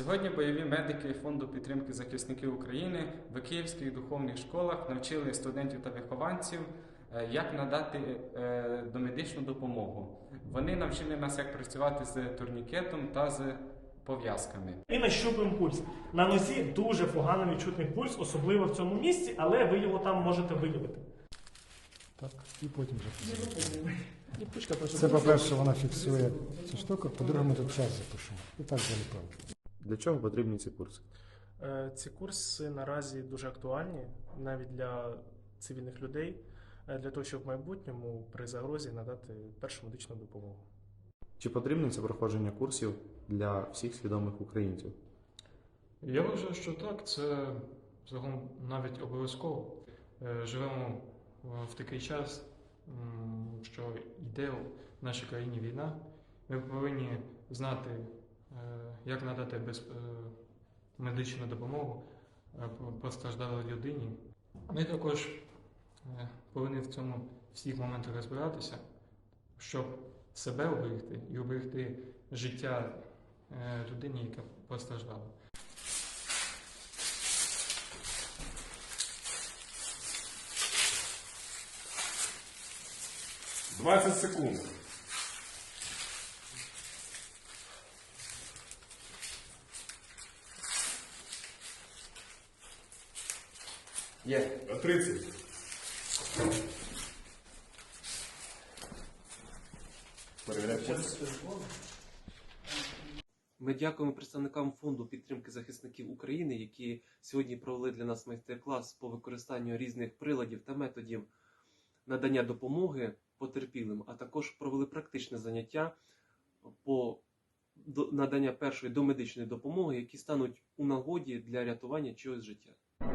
Сьогодні бойові медики фонду підтримки захисників України в київських духовних школах навчили студентів та вихованців, е, як надати е, домедичну допомогу. Вони навчили нас, як працювати з турнікетом та з пов'язками. І нащупуємо пульс. На нозі дуже погано відчутний пульс, особливо в цьому місці, але ви його там можете виявити. Так, і потім вже Це, по-перше, вона фіксує цю штуку, по-друге, ми тут час запишемо. І так заліпимо. Для чого потрібні ці курси? Е, Ці курси наразі дуже актуальні навіть для цивільних людей, е, для того, щоб в майбутньому при загрозі надати першу медичну допомогу. Чи потрібне це проходження курсів для всіх свідомих українців? Я вважаю, що так, це загалом навіть обов'язково. Е, Живемо в такий час, що йде в нашій країні війна. Ми повинні знати, як надати без, е, медичну допомогу е, постраждалій людині. Ми також е, повинні в цьому всіх моментах розбиратися, щоб себе оберегти і оберегти життя е, людині, яка постраждала. Двадцять секунд. Є. Тридцять. Перевіряй. Ми дякуємо представникам фонду підтримки захисників України, які сьогодні провели для нас майстер-клас по використанню різних приладів та методів надання допомоги потерпілим, а також провели практичне заняття по до- надання першої домедичної допомоги, які стануть у нагоді для рятування чогось життя.